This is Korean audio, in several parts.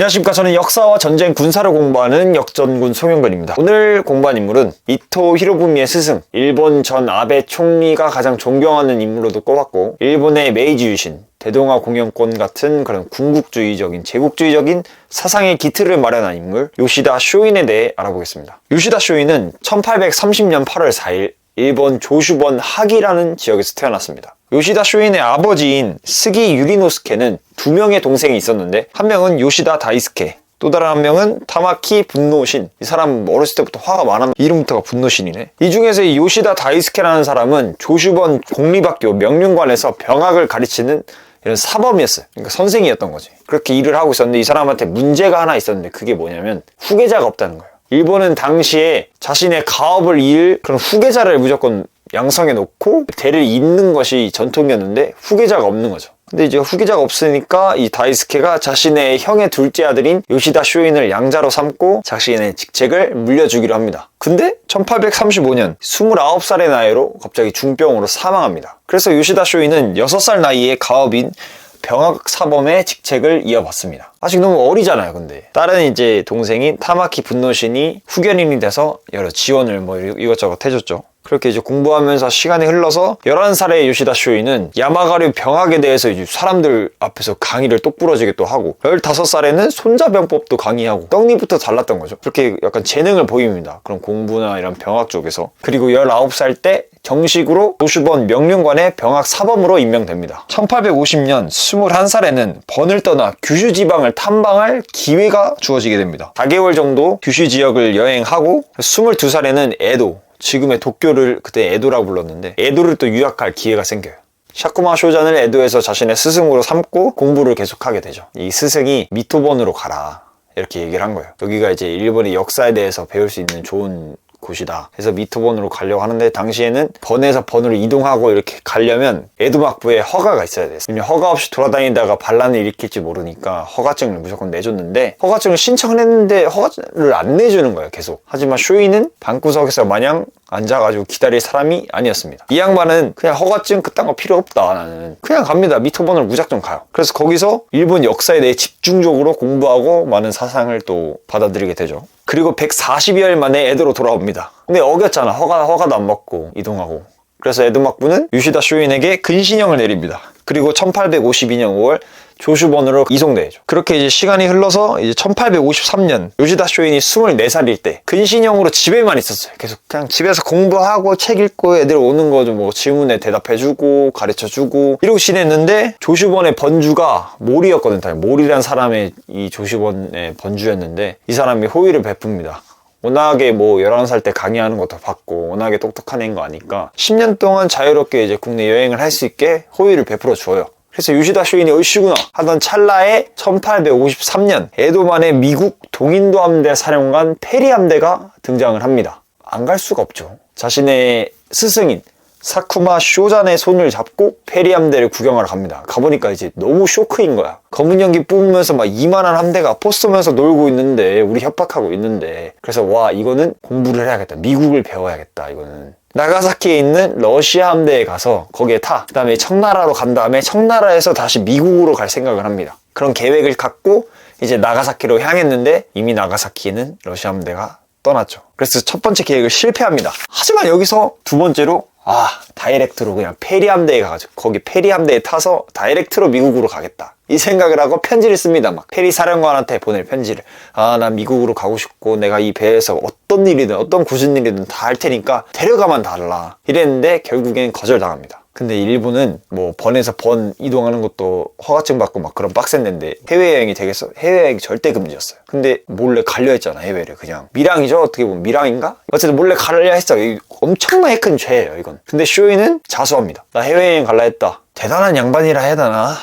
안녕하십니까. 저는 역사와 전쟁 군사를 공부하는 역전군 송영근입니다. 오늘 공부한 인물은 이토 히로부미의 스승 일본 전 아베 총리가 가장 존경하는 인물로도 꼽았고 일본의 메이지 유신 대동아 공영권 같은 그런 군국주의적인 제국주의적인 사상의 기틀을 마련한 인물 요시다 쇼인에 대해 알아보겠습니다. 요시다 쇼인은 1830년 8월 4일 일본 조슈번 하기라는 지역에서 태어났습니다. 요시다 쇼인의 아버지인 스기 유리노스케는 두 명의 동생이 있었는데 한 명은 요시다 다이스케 또 다른 한 명은 타마키 분노신 이 사람 어렸을 때부터 화가 많아 이름부터가 분노신이네 이 중에서 이 요시다 다이스케라는 사람은 조슈번 공립학교 명륜관에서 병학을 가르치는 이런 사범이었어요. 그러니까 선생이었던 거지. 그렇게 일을 하고 있었는데 이 사람한테 문제가 하나 있었는데 그게 뭐냐면 후계자가 없다는 거예요. 일본은 당시에 자신의 가업을 이을 그런 후계자를 무조건 양성해 놓고 대를 잇는 것이 전통이었는데 후계자가 없는 거죠. 근데 이제 후계자가 없으니까 이 다이스케가 자신의 형의 둘째 아들인 요시다 쇼인을 양자로 삼고 자신의 직책을 물려주기로 합니다. 근데 1835년 29살의 나이로 갑자기 중병으로 사망합니다. 그래서 요시다 쇼인은 6살 나이에 가업인 병학 사범의 직책을 이어받습니다. 아직 너무 어리잖아요, 근데. 다른 이제 동생인 타마키 분노신이 후견인이 돼서 여러 지원을 뭐 이것저것 해줬죠. 그렇게 이제 공부하면서 시간이 흘러서 11살의 요시다 쇼이는 야마가류 병학에 대해서 이제 사람들 앞에서 강의를 똑부러지게 또 하고 15살에는 손자병법도 강의하고 떡잎부터 달랐던 거죠. 그렇게 약간 재능을 보입니다. 그런 공부나 이런 병학 쪽에서. 그리고 19살 때 정식으로 도슈번 명륜관의 병학 사범으로 임명됩니다. 1850년 21살에는 번을 떠나 규슈 지방을 탐방할 기회가 주어지게 됩니다. 4개월 정도 규슈 지역을 여행하고 22살에는 에도, 지금의 도쿄를 그때 에도라고 불렀는데 에도를 또 유학할 기회가 생겨요. 샤쿠마 쇼잔을 에도에서 자신의 스승으로 삼고 공부를 계속하게 되죠. 이 스승이 미토본으로 가라. 이렇게 얘기를 한 거예요. 여기가 이제 일본의 역사에 대해서 배울 수 있는 좋은 곳이다. 그래서 미토본으로 가려고 하는데 당시에는 번에서 번으로 이동하고 이렇게 가려면 에도막부에 허가가 있어야 돼요. 왜냐면 허가 없이 돌아다니다가 반란을 일으킬지 모르니까 허가증을 무조건 내줬는데 허가증을 신청을 했는데 허가를 안 내주는 거예요. 계속. 하지만 쇼이는 방구석에서 마냥 앉아가지고 기다릴 사람이 아니었습니다. 이 양반은 그냥 허가증 그딴 거 필요 없다 나는 그냥 갑니다. 미토본을 무작정 가요. 그래서 거기서 일본 역사에 대해 집중적으로 공부하고 많은 사상을 또 받아들이게 되죠. 그리고 140여일 만에 에도로 돌아옵니다. 근데 어겼잖아. 허가, 허가도 안 받고 이동하고. 그래서 에도막부는 유시다 쇼인에게 근신형을 내립니다. 그리고 1852년 5월 조슈본으로 이송되죠. 그렇게 이제 시간이 흘러서 이제 1853년 요시다 쇼인이 24살일 때 근신형으로 집에만 있었어요. 계속 그냥 집에서 공부하고 책 읽고 애들 오는 거 좀 뭐 질문에 대답해주고 가르쳐주고 이러고 지냈는데 조슈본의 번주가 몰이었거든. 요 몰이란 사람의 이 조슈본의 번주였는데 이 사람이 호의를 베풉니다. 워낙에 뭐 11살 때 강의하는 것도 봤고 워낙에 똑똑한 애인 거 아니까 10년 동안 자유롭게 이제 국내 여행을 할 수 있게 호의를 베풀어 줘요. 그래서 유시다 쇼인이 얼씨구나 하던 찰나에 1853년 에도만의 미국 동인도 함대 사령관 페리 함대가 등장을 합니다. 안 갈 수가 없죠. 자신의 스승인 사쿠마 쇼잔의 손을 잡고 페리 함대를 구경하러 갑니다. 가보니까 이제 너무 쇼크인 거야. 검은 연기 뿜으면서 막 이만한 함대가 포스면서 놀고 있는데 우리 협박하고 있는데 그래서 와 이거는 공부를 해야겠다. 미국을 배워야겠다. 이거는 나가사키에 있는 러시아 함대에 가서 거기에 타. 그 다음에 청나라로 간 다음에 청나라에서 다시 미국으로 갈 생각을 합니다. 그런 계획을 갖고 이제 나가사키로 향했는데 이미 나가사키에는 러시아 함대가 떠났죠. 그래서 첫 번째 계획을 실패합니다. 하지만 여기서 두 번째로 아 다이렉트로 그냥 페리 함대에 가가지고 거기 페리 함대에 타서 다이렉트로 미국으로 가겠다. 이 생각을 하고 편지를 씁니다 막. 페리 사령관한테 보낼 편지를. 아 나 미국으로 가고 싶고 내가 이 배에서 어떤 일이든 어떤 굳은 일이든 다 할 테니까 데려가만 달라. 이랬는데 결국엔 거절당합니다 근데 일본은 뭐 번에서 번 이동하는 것도 허가증 받고 막 그런 빡센 데인데 해외여행이 되겠어? 해외여행이 절대 금지였어요. 근데 몰래 가려 했잖아, 해외를 그냥. 미랑이죠? 어떻게 보면 미랑인가? 어쨌든 몰래 가려 했어요. 엄청나게 큰 죄예요, 이건. 근데 쇼이는 자수합니다. 나 해외여행 갈라 했다. 대단한 양반이라 해야 되나?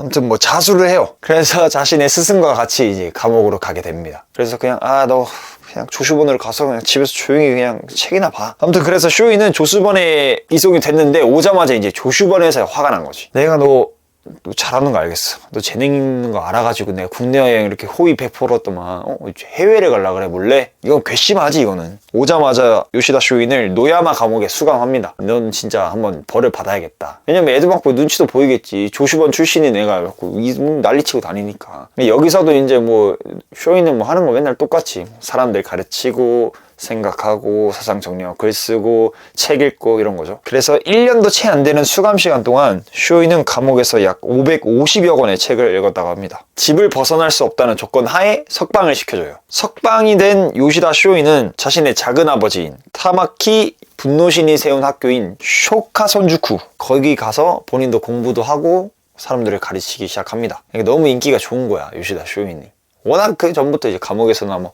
아무튼 뭐 자수를 해요. 그래서 자신의 스승과 같이 이제 감옥으로 가게 됩니다. 그래서 그냥 아 너 그냥 조슈본으로 가서 그냥 집에서 조용히 그냥 책이나 봐. 아무튼 그래서 쇼이는 조슈본에 이송이 됐는데 오자마자 이제 조슈본에서 화가 난 거지. 내가 너 너 잘하는 거 알겠어. 너 재능 있는 거 알아가지고 내가 국내 여행 이렇게 호의 베풀었더만 어? 해외를 갈라 그래 몰래? 이건 괘씸하지 이거는. 오자마자 요시다 쇼인을 노야마 감옥에 수감합니다. 넌 진짜 한번 벌을 받아야겠다. 왜냐면 에드막보 눈치도 보이겠지. 조슈번 출신인 애가 갖고 이- 음, 난리치고 다니니까. 여기서도 이제 뭐 쇼인은 뭐 하는 거 맨날 똑같이 사람들 가르치고 생각하고 사상 정리하고 글 쓰고 책 읽고 이런 거죠. 그래서 1년도 채 안 되는 수감 시간 동안 쇼이는 감옥에서 약 550여 권의 책을 읽었다고 합니다. 집을 벗어날 수 없다는 조건 하에 석방을 시켜줘요. 석방이 된 요시다 쇼이는 자신의 작은 아버지인 타마키 분노신이 세운 학교인 쇼카 선주쿠 거기 가서 본인도 공부도 하고 사람들을 가르치기 시작합니다. 너무 인기가 좋은 거야 요시다 쇼인이. 워낙 그 전부터 이제 감옥에서나 뭐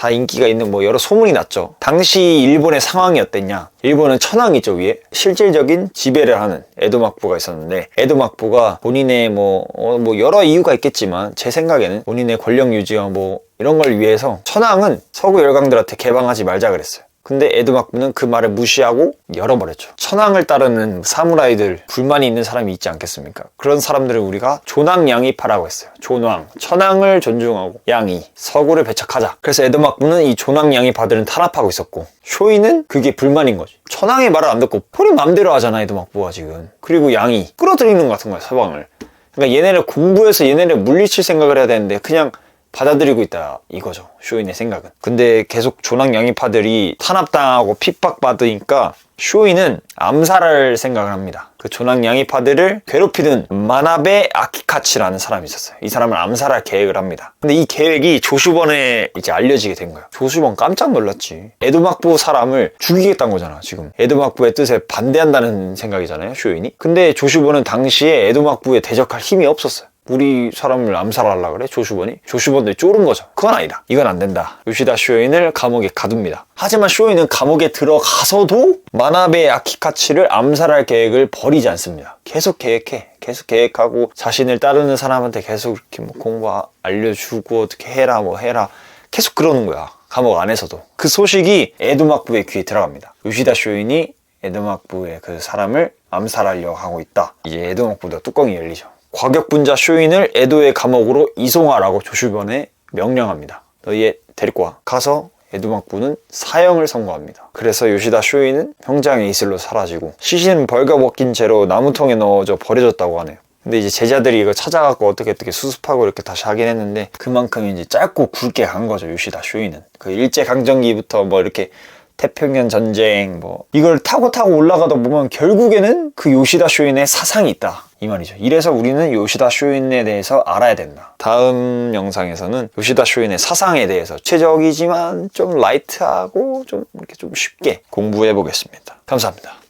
다 인기가 있는 뭐 여러 소문이 났죠. 당시 일본의 상황이 어땠냐? 일본은 천황이죠 위에 실질적인 지배를 하는 에도 막부가 있었는데 에도 막부가 본인의 뭐, 어, 뭐 여러 이유가 있겠지만 제 생각에는 본인의 권력 유지와 뭐 이런 걸 위해서 천황은 서구 열강들한테 개방하지 말자 그랬어요. 근데 에드막부는 그 말을 무시하고 열어버렸죠. 천황을 따르는 사무라이들 불만이 있는 사람이 있지 않겠습니까? 그런 사람들을 우리가 존왕양이파라고 했어요. 존왕, 천황을 존중하고 양이, 서구를 배척하자. 그래서 에드막부는 이 존왕양이파들은 탄압하고 있었고 쇼이는 그게 불만인 거지. 천황의 말을 안 듣고 본인 맘대로 하잖아 에드막부가 지금. 그리고 양이 끌어들이는 것 같은 거야 서방을. 그러니까 얘네를 공부해서 얘네를 물리칠 생각을 해야 되는데 그냥 받아들이고 있다 이거죠. 쇼인의 생각은. 근데 계속 조낭 양이파들이 탄압당하고 핍박받으니까 쇼인은 암살할 생각을 합니다. 그 조낭 양이파들을 괴롭히던 마나베 아키카치라는 사람이 있었어요. 이 사람을 암살할 계획을 합니다. 근데 이 계획이 조슈번에 이제 알려지게 된 거예요. 조슈번 깜짝 놀랐지. 에도막부 사람을 죽이겠다는 거잖아 지금. 에도막부의 뜻에 반대한다는 생각이잖아요 쇼인이. 근데 조슈번은 당시에 에도막부에 대적할 힘이 없었어요 우리 사람을 암살하려 그래? 조슈번이? 조슈번도 쫄은 거죠. 그건 아니다. 이건 안 된다. 요시다 쇼인을 감옥에 가둡니다. 하지만 쇼인은 감옥에 들어가서도 마나베 아키카치를 암살할 계획을 버리지 않습니다. 계속 계획해. 계속 계획하고 자신을 따르는 사람한테 계속 이렇게 뭐 공부 아- 알려주고 어떻게 해라 뭐 해라. 계속 그러는 거야. 감옥 안에서도. 그 소식이 에도막부의 귀에 들어갑니다. 요시다 쇼인이 에도막부의 그 사람을 암살하려고 하고 있다. 이제 에도막부도 뚜껑이 열리죠 과격분자 쇼인을 에도의 감옥으로 이송하라고 조슈번에 명령합니다. 너희 데리고 와. 가서 에도막부는 사형을 선고합니다. 그래서 요시다 쇼인은 형장의 이슬로 사라지고 시신은 벌거벗긴 채로 나무통에 넣어져 버려졌다고 하네요. 근데 이제 제자들이 이거 찾아갖고 어떻게 어떻게 수습하고 이렇게 다시 하긴 했는데 그만큼 이제 짧고 굵게 간 거죠 요시다 쇼인은 그 일제 강점기부터 뭐 이렇게 태평양 전쟁 뭐 이걸 타고 타고 올라가다 보면 결국에는 그 요시다 쇼인의 사상이 있다 이 말이죠. 이래서 우리는 요시다 쇼인에 대해서 알아야 된다. 다음 영상에서는 요시다 쇼인의 사상에 대해서 최적이지만 좀 라이트하고 좀 이렇게 좀 쉽게 공부해 보겠습니다. 감사합니다.